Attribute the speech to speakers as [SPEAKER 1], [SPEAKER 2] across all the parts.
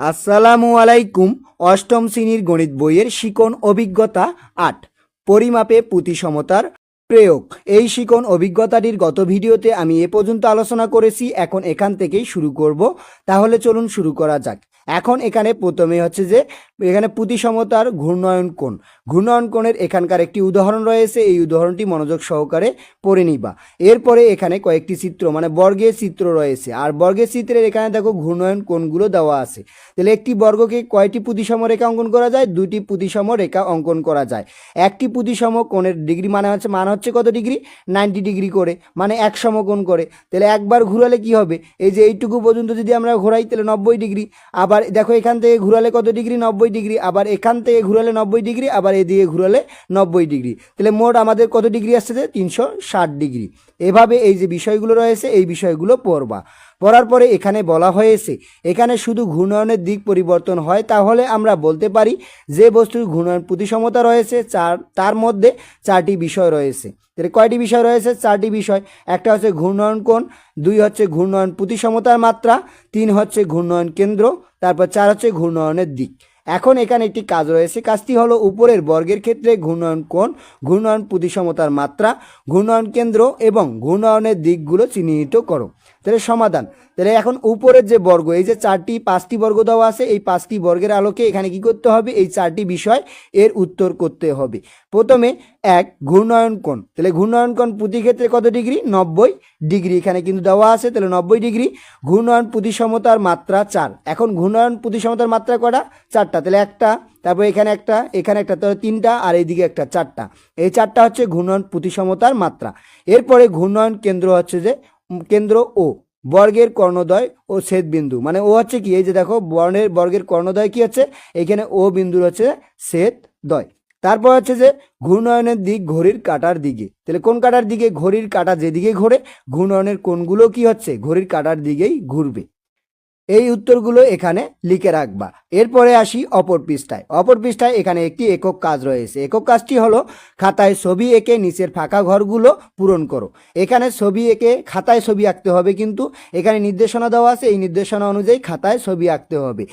[SPEAKER 1] আসসালামু আলাইকুম, অষ্টম শ্রেণির গণিত বইয়ের শিকন অভিজ্ঞতা আট, পরিমাপে প্রতিসমতার প্রয়োগ। এই শিকন অভিজ্ঞতাটির গত ভিডিওতে আমি এ পর্যন্ত আলোচনা করেছি, এখন এখান থেকেই শুরু করব। তাহলে চলুন শুরু করা যাক। এখন এখানে প্রথমে হচ্ছে যে এখানে প্রতিসমতার ঘূর্ণয়ন কোণ। ঘূর্ণয়ন কোণের এখানকার একটি উদাহরণ রয়েছে, এই উদাহরণটি মনোযোগ সহকারে পড়ে নিবা। এরপরে এখানে কয়েকটি চিত্র মানে বর্গের চিত্র রয়েছে। আর বর্গের চিত্রের এখানে দেখো ঘূর্ণয়ন কোণগুলো দেওয়া আছে। তাহলে একটি বর্গকে কয়টি প্রতিসম রেখা অঙ্কন করা যায়? দুটি প্রতিসম রেখা অঙ্কন করা যায়। একটি প্রতিসম কোণের ডিগ্রি মানে হচ্ছে, মান হচ্ছে কত ডিগ্রি? নাইনটি ডিগ্রি করে মানে এক সমকোণ করে। তাহলে একবার ঘুরালে কি হবে? এই যে এইটুকু পর্যন্ত যদি আমরা ঘোরাই, তাহলে নব্বই ডিগ্রি। আবার দেখো এখান থেকে ঘুরালে কত ডিগ্রি? নব্বই ডিগ্রি, আবার এখান থেকে ঘুরালে নব্বই ডিগ্রি, আবার এদিকে ঘুরালে নব্বই ডিগ্রি। তাহলে মোট আমাদের কত ডিগ্রি আসছে? যে তিনশো ষাট ডিগ্রি। এভাবে এই যে বিষয়গুলো রয়েছে, এই বিষয়গুলো পড়বা। পড়ার পরে এখানে বলা হয়েছে, এখানে শুধু ঘূর্ণয়নের দিক পরিবর্তন হয়, তাহলে আমরা বলতে পারি যে বস্তুর ঘূর্ণয়ন প্রতিসমতা রয়েছে, চার তার মধ্যে চারটি বিষয় রয়েছে। তাহলে কয়টি বিষয় রয়েছে? চারটি বিষয়। একটা হচ্ছে ঘূর্ণয়ন কোণ, দুই হচ্ছে ঘূর্ণয়ন প্রতিসমতার মাত্রা, তিন হচ্ছে ঘূর্ণয়ন কেন্দ্র, তারপর চার হচ্ছে ঘূর্ণয়নের দিক। এখন এখানে একটি কাজ রয়েছে। কাজটি হলো উপরের বর্গের ক্ষেত্রে ঘূর্ণয়ন কোণ ঘূর্ণয়ন প্রতিসমতার মাত্রা ঘূর্ণয়ন কেন্দ্র এবং ঘূর্ণয়নের দিকগুলো চিহ্নিত করো। তাহলে সমাধান। তাহলে এখন উপরের যে বর্গ, এই যে চারটি, পাঁচটি বর্গ দেওয়া আছে, এই পাঁচটি বর্গের আলোকে এখানে কি করতে হবে? এই চারটি বিষয় এর উত্তর করতে হবে। প্রথমে এক ঘূর্ণয়ন কোণ। তাহলে ঘূর্ণয়ন কোণ প্রতি ক্ষেত্রে কত ডিগ্রি? নব্বই ডিগ্রি। এখানে কিন্তু দেওয়া আছে, তাহলে নব্বই ডিগ্রি। ঘূর্ণয়ন প্রতিসমতার মাত্রা চার। এখন ঘূর্ণয়ন প্রতিসমতার মাত্রা কটা? চারটা। তাহলে একটা, তারপর এখানে একটা এখানে একটা, তাহলে তিনটা, আর এইদিকে একটা চারটা। এই চারটা হচ্ছে ঘূর্ণয়ন প্রতিসমতার মাত্রা। এরপরে ঘূর্ণয়ন কেন্দ্র হচ্ছে যে কেন্দ্র ও বর্গের কর্ণদয় ও বিন্দু মানে ও হচ্ছে কি? এই যে দেখো, বর্ণের, বর্গের কর্ণদয় কি হচ্ছে এখানে ও বিন্দুর হচ্ছে দয় তারপর হচ্ছে যে ঘূর্ণয়নের দিক ঘড়ির কাটার দিকে। তাহলে কোন কাটার দিকে? ঘড়ির কাটা যেদিকে ঘোরে, ঘূর্ণয়নের কোনগুলো কি হচ্ছে? ঘড়ির কাটার দিকেই ঘুরবে। এই উত্তরগুলো এখানে লিখে রাখবা। এরপরে আসি অপর পৃষ্ঠায়। অপর পৃষ্ঠায় এখানে একটি একক কাজ রয়েছে। একক কাজটি হলো খাতায় ছবি এঁকে নিচের ফাঁকা ঘরগুলো পূরণ করো। এখানে ছবি এঁকে খাতায় ছবি আঁকতে হবে কিন্তু এখানে নির্দেশনা দেওয়া আছে। এই নির্দেশনা অনুযায়ী খাতায় ছবি আঁকতে হবে।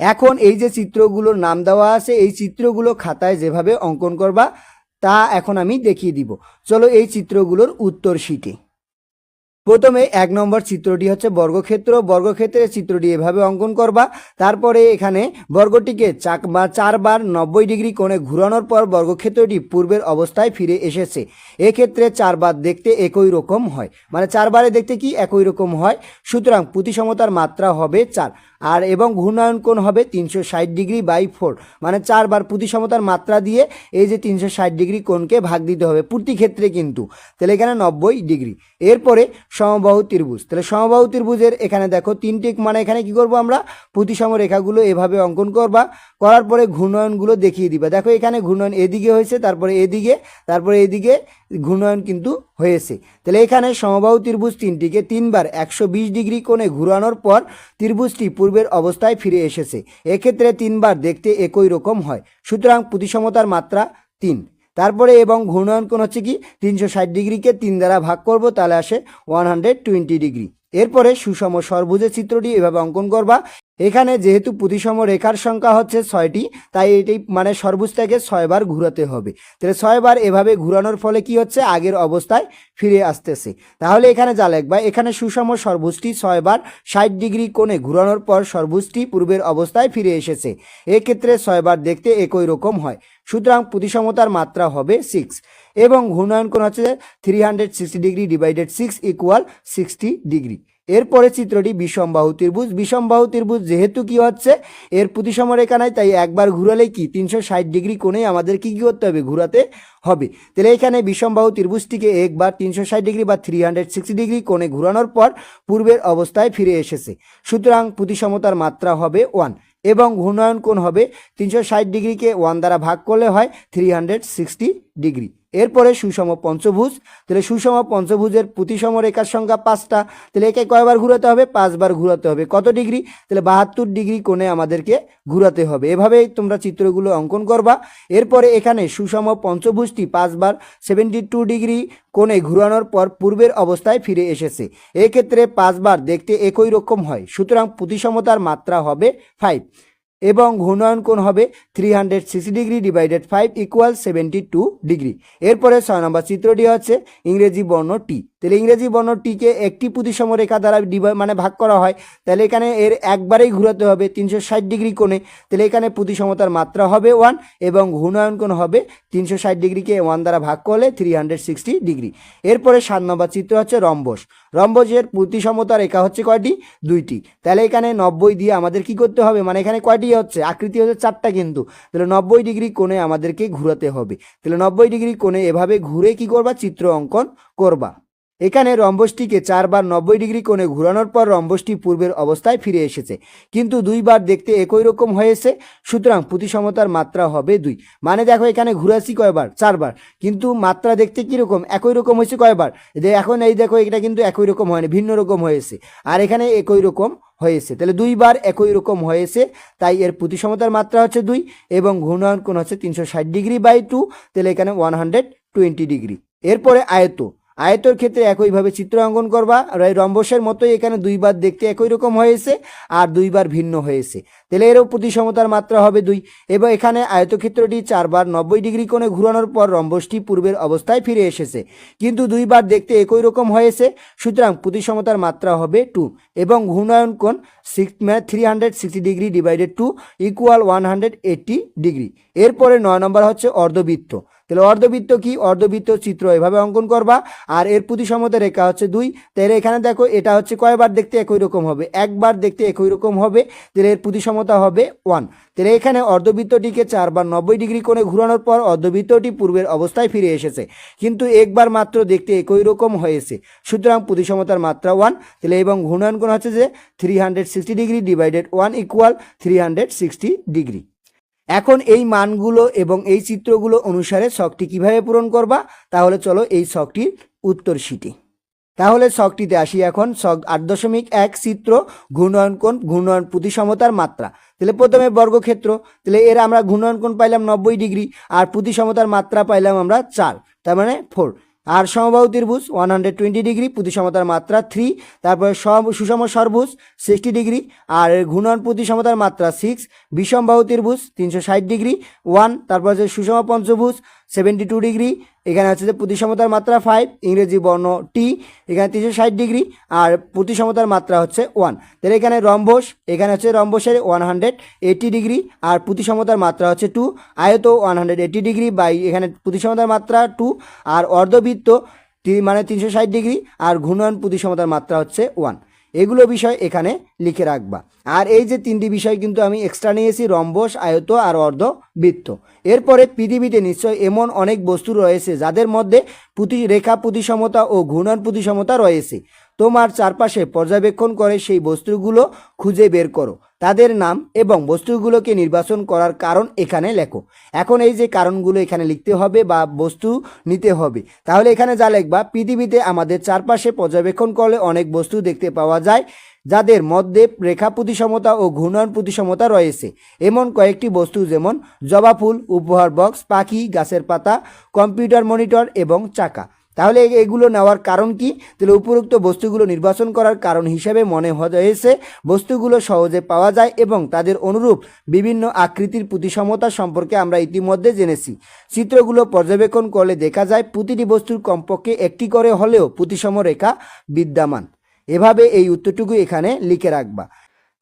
[SPEAKER 1] এখন এই যে চিত্রগুলোর নাম দেওয়া আছে, এই চিত্রগুলো খাতায় যেভাবে অঙ্কন করবা, তা এখন আমি দেখিয়ে দিব। চলো এই চিত্রগুলোর উত্তর শিখে। প্রথমে এক নম্বর চিত্রটি হচ্ছে বর্গক্ষেত্র। বর্গক্ষেত্রের চিত্রটি এভাবে অঙ্কন করবা। তারপরে এখানে বর্গটিকে চাক বা চারবার নব্বই ডিগ্রি কোণে ঘুরানোর পর বর্গক্ষেত্রটি পূর্বের অবস্থায় ফিরে এসেছে। এক্ষেত্রে চারবার দেখতে একই রকম হয়। মানে চারবারে দেখতে কি একই রকম হয়? সুতরাং প্রতিসমতার মাত্রা হবে চার। আর এবং ঘূর্ণায়ন কোণ হবে তিনশো ষাট ডিগ্রি বাই ফোর। মানে চারবার প্রতিসমতার মাত্রা দিয়ে এই যে তিনশো ষাট ডিগ্রি কোণকে ভাগ দিতে হবে প্রতি ক্ষেত্রে কিন্তু। তাহলে এখানে নব্বই ডিগ্রি। এরপরে সমবাহু ত্রিভুজ। তাহলে সমবাহু ত্রিভুজের এখানে দেখো তিনটি মানে এখানে কি করব আমরা? প্রতিসম রেখাগুলো এভাবে অঙ্কন করবা। করার পরে ঘূর্ণয়নগুলো দেখিয়ে দিবা। দেখো এখানে ঘূর্ণয়ন এদিকে হয়েছে, তারপরে এদিকে তারপরে এদিকে ঘূর্ণয়ন কিন্তু হয়েছে। তাহলে এখানে সমবাহু ত্রিভুজ তিনটিকে তিনবার একশো বিশ ডিগ্রি কোণে ঘুরানোর পর ত্রিভুজটি পূর্বের অবস্থায় ফিরে এসেছে। এক্ষেত্রে তিনবার দেখতে একই রকম হয়। সুতরাং প্রতিসমতার মাত্রা তিন। তারপরে এবং ঘূর্ণয়ন কোণ হচ্ছে কি? তিনশো ষাট ডিগ্রিকে তিন দ্বারা ভাগ করব, তাহলে আসে ওয়ান হান্ড্রেড টোয়েন্টি ডিগ্রি এরপরে সুষম সর্বুজের চিত্রটি এভাবে অঙ্কন করবা। এখানে যেহেতু প্রতিসম রেখার সংখ্যা হচ্ছে ছয়টি, তাই এটি মানে সর্বুজটাকে ছয়বার ঘুরাতে হবে। তাহলে ছয়বার এভাবে ঘুরানোর ফলে কি হচ্ছে? আগের অবস্থায় ফিরে আসতেছে। তাহলে এখানে যা লিখবা, এখানে সুষম সর্বুজটি ছয়বার ষাট ডিগ্রি কোণে ঘুরানোর পর সর্বুজটি পূর্বের অবস্থায় ফিরে এসেছে। এক্ষেত্রে ছয়বার দেখতে একই রকম হয়। সুতরাং প্রতিসমতার মাত্রা হবে সিক্স এবং ঘূর্ণায়ন কোণ হচ্ছে three hundred sixty degree divided six equal sixty degree এরপরে চিত্রটি বিষমবাহু ত্রিভুজ। বিষমবাহু ত্রিভুজ যেহেতু কি হচ্ছে? এর প্রতিসম রেখা নাই তাই একবার ঘুরালেই কি? তিনশো ষাট ডিগ্রি কোণে আমাদের কি কি করতে হবে? ঘুরাতে হবে। তাহলে এখানে বিষমবাহু ত্রিভুজটিকে একবার তিনশো ষাট ডিগ্রি বা থ্রি হান্ড্রেড সিক্সটি ডিগ্রি কোণে ঘুরানোর পর পূর্বের অবস্থায় ফিরে এসেছে। সুতরাং প্রতিসমতার মাত্রা হবে ওয়ান এবং ঘূর্ণায়ন কোণ হবে তিনশো ষাট ডিগ্রিকে ওয়ান দ্বারা ভাগ করলে হয় থ্রি হান্ড্রেড সিক্সটি ডিগ্রি। এরপরে সুষম পঞ্চভুজ, তাহলে সুষম পঞ্চভুজের প্রতিসম রেখার সংখ্যা পাঁচটা, তাহলে একে কয়বার ঘুরাতে হবে? পাঁচবার ঘুরাতে হবে। কত ডিগ্রি? তাহলে বাহাত্তর ডিগ্রি কোণে আমাদেরকে ঘুরাতে হবে। এভাবে তোমরা চিত্রগুলো অঙ্কন করবা। এরপরে এখানে সুষম পঞ্চভুজটি পাঁচবার সেভেন্টি টু ডিগ্রি কোণে ঘুরানোর পর পূর্বের অবস্থায় ফিরে এসেছে। এক্ষেত্রে পাঁচবার দেখতে একই রকম হয়। সুতরাং প্রতিসমতার মাত্রা হবে ফাইভ এবং ঘূর্ণায়ন কোণ হবে three hundred sixty degree divided five equal seventy two degree এরপরে ছয় নম্বর চিত্রটি হচ্ছে ইংরেজি বর্ণ টি তাহলে ইংরেজি বর্ণটিকে একটি প্রতিসম রেখা দ্বারা মানে ভাগ করা হয়, তাহলে এখানে এর একবারেই ঘুরাতে হবে তিনশো ষাট ডিগ্রি কোণে, তাহলে এখানে প্রতিসমতার মাত্রা হবে ওয়ান এবং ঘূর্ণায়ন কোণ হবে তিনশো ষাট ডিগ্রিকে ওয়ান দ্বারা ভাগ করলে থ্রি হান্ড্রেড সিক্সটি ডিগ্রি। এরপরে সাত নম্বর চিত্র হচ্ছে রম্বস। রম্বসের প্রতিসমতা রেখা হচ্ছে কয়টি? দুইটি। তাহলে এখানে নব্বই দিয়ে আমাদের কি করতে হবে? মানে এখানে কয়টি হচ্ছে? আকৃতি হচ্ছে চারটা কিন্তু। তাহলে নব্বই ডিগ্রি কোণে আমাদেরকে ঘুরাতে হবে। তাহলে নব্বই ডিগ্রি কোণে এভাবে ঘুরে কি করবা? চিত্র অঙ্কন করবা। এখানে রম্বসটিকে চারবার নব্বই ডিগ্রি কোণে ঘোরানোর পর রম্বসটি পূর্বের অবস্থায় ফিরে এসেছে। কিন্তু দুইবার দেখতে একই রকম হয়েছে, সুতরাং প্রতিসমতার মাত্রা হবে দুই। মানে দেখো, এখানে ঘুরাছি কয়বার? চারবার। কিন্তু মাত্রা দেখতে কীরকম? একই রকম হয়েছে কয়বার? যে এখন এই দেখো, এটা কিন্তু একই রকম হয়নি, ভিন্ন রকম হয়েছে। আর এখানে একই রকম হয়েছে। তাহলে দুইবার একই রকম হয়েছে, তাই এর প্রতিসমতার মাত্রা হচ্ছে দুই এবং ঘূর্ণায়ন কোণ হচ্ছে তিনশো ষাট ডিগ্রি বাই টু, তাহলে এখানে ওয়ান ডিগ্রি। এরপরে আয়ত। আয়তর ক্ষেত্রে একইভাবে চিত্র অঙ্কন করবা। রম্বসের মতোই এখানে দুইবার দেখতে একই রকম হয়েছে আর দুইবার ভিন্ন হয়েছে। তাহলে এরও প্রতিসমতার মাত্রা হবে দুই। এবং এখানে আয়তক্ষেত্রটি চারবার নব্বই ডিগ্রি কোণে ঘুরানোর পর রম্বসটি পূর্বের অবস্থায় ফিরে এসেছে। কিন্তু দুইবার দেখতে একই রকম হয়েছে। সুতরাং প্রতিসমতার মাত্রা হবে টু। এবং ঘূর্ণায়ন কোণ সিক্স মানে three hundred sixty degree divided two equal one hundred eighty degree. এরপরে নয় নম্বর হচ্ছে অর্ধবৃত্ত। তাহলে অর্ধবৃত্ত কি? অর্ধবৃত্ত চিত্র এভাবে অঙ্কন করবা। আর এর প্রতিসমতা রেখা হচ্ছে দুই। তাহলে এখানে দেখো, এটা হচ্ছে কয়বার দেখতে একই রকম হবে? একবার দেখতে একই রকম হবে। তাহলে এর প্রতিসমতা হবে ওয়ান। তাহলে এখানে অর্ধবৃত্তটিকে চারবার নব্বই ডিগ্রি কোণে ঘুরানোর পর অর্ধবৃত্তটি পূর্বের অবস্থায় ফিরে এসেছে। কিন্তু একবার মাত্র দেখতে একই রকম হয়েছে। সুতরাং প্রতিসমতার মাত্রা ওয়ান। তাহলে এবং ঘূর্ণায়ন কোণ হচ্ছে যে three hundred sixty degree divided one equal three hundred sixty degree এখন এই মানগুলো এবং এই চিত্রগুলো অনুসারে শখটি কীভাবে পূরণ করবা? তাহলে চলো এই শখটির উত্তর শিটে তাহলে শখটিতে আসি এখন, শখ আট দশমিক এক চিত্র, ঘূর্ণয়ন কোণ, ঘূর্ণয়ন প্রতিসমতার মাত্রা। তাহলে প্রথমে বর্গক্ষেত্র, তাহলে এর আমরা ঘূর্ণয়ন কোণ পাইলাম নব্বই ডিগ্রি, আর প্রতিসমতার মাত্রা পাইলাম আমরা চার, তার মানে ফোর আর সমবাহু ত্রিভুজ ওয়ান হান্ড্রেড টোয়েন্টি ডিগ্রি প্রতিসমতার মাত্রা থ্রি তারপরে সুষম সর্বুজ সিক্সটি ডিগ্রি আর ঘূর্ণন প্রতিসমতার মাত্রা সিক্স বিষম বিষমবাহু ত্রিভুজ তিনশো ষাট ডিগ্রি ওয়ান তারপর হচ্ছে সুষম পঞ্চভুজ সেভেন্টি টু ডিগ্রি এখানে হচ্ছে যে প্রতিসমতার মাত্রা ফাইভ ইংরেজি বর্ণ টি এখানে তিনশো ষাট ডিগ্রি, আর প্রতিসমতার মাত্রা হচ্ছে ওয়ান তাহলে এখানে রম্বস এখানে হচ্ছে রম্বসের ওয়ান হান্ড্রেড এইটি ডিগ্রি, আর প্রতিসমতার মাত্রা হচ্ছে টু আয়ত one hundred eighty degree by এখানে প্রতিসমতার মাত্রা টু আর অর্ধবৃত্ত মানে তিনশো ষাট ডিগ্রি, আর ঘূর্ণয়ন প্রতিসমতার মাত্রা হচ্ছে ওয়ান এগুলো বিষয় এখানে লিখে রাখবা। আর এই যে তিনটি বিষয় কিন্তু আমি এক্সট্রা নিয়েছি রম্বস আয়ত আর অর্ধ বৃত্ত। এরপরে পৃথিবীতে নিশ্চয় এমন অনেক বস্তু রয়েছে যাদের মধ্যে প্রতি রেখা প্রতিসমতা ও ঘূর্ণন প্রতিসমতা রয়েছে। তোমার চারপাশে পর্যবেক্ষণ করে সেই বস্তুগুলো খুঁজে বের করো। তাদের নাম এবং বস্তুগুলোকে নির্বাচন করার কারণ এখানে লেখো। এখন এই যে কারণগুলো এখানে লিখতে হবে বা বস্তু নিতে হবে, তাহলে এখানে যা লিখবা, পৃথিবীতে আমাদের চারপাশে পর্যবেক্ষণ করলে অনেক বস্তু দেখতে পাওয়া যায়, যাদের মধ্যে রেখা প্রতিসমতা ও ঘূর্ণন প্রতিসমতা রয়েছে। এমন কয়েকটি বস্তু যেমন জবা ফুল, উপহার বক্স, পাখি, গাছের পাতা, কম্পিউটার মনিটর এবং চাকা। তাহলে এগুলো নেওয়ার কারণ কি? তাহলে উপরোক্ত বস্তুগুলো নির্বাচন করার কারণ হিসেবে মনে হয়েছে, বস্তুগুলো সহজে পাওয়া যায় এবং তাদের অনুরূপ বিভিন্ন আকৃতির প্রতিসমতা সম্পর্কে আমরা ইতিমধ্যে জেনেছি। চিত্রগুলো পর্যবেক্ষণ করলে দেখা যায় প্রতিটি বস্তুর কমপক্ষে একটি করে হলেও প্রতিসম রেখা বিদ্যমান। এভাবে এই উত্তরটুকু এখানে লিখে রাখবা।